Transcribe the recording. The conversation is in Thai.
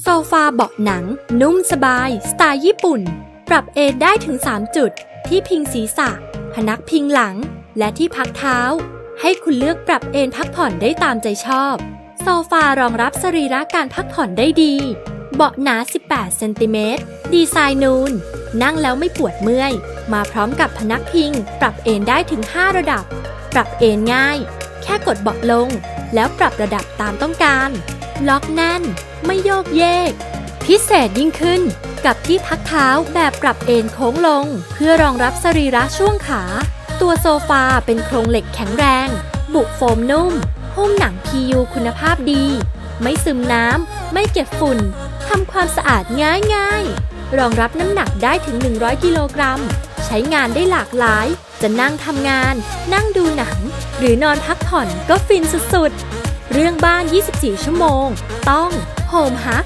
โซฟาเบาะหนัง นุ่มสบาย สไตล์ญี่ปุ่น ปรับเอนได้ถึง 3 จุด ที่พิงศีรษะ พนักพิงหลัง และที่พักเท้า ให้คุณเลือกปรับเอนพักผ่อนได้ตามใจชอบ โซฟารองรับสรีระการพักผ่อนได้ดี เบาะหนา 18 เซนติเมตร ดีไซน์นูน นั่งแล้วไม่ปวดเมื่อย มาพร้อมกับพนักพิง ปรับเอนได้ถึง 5 ระดับ ปรับเอนง่าย แค่กดเบาะลง แล้วปรับระดับตามต้องการ ล็อกแน่น ไม่โยกเยก พิเศษยิ่งขึ้นกับที่พักเท้าแบบปรับเอนโค้งลง เพื่อรองรับสรีระช่วงขา ตัวโซฟาเป็นโครงเหล็กแข็งแรง บุโฟมนุ่ม หุ้มหนัง PU คุณภาพดี ไม่ซึมน้ำ ไม่เก็บฝุ่นทำความสะอาดง่ายๆรองรับน้ำหนักได้ถึง 100 กิโลกรัม ใช้งานได้หลากหลาย จะนั่งทำงาน นั่งดูหนัง หรือนอนพักผ่อนก็ฟินสุดๆ เรื่องบ้าน 24 ชั่วโมง ต้อง Home Hub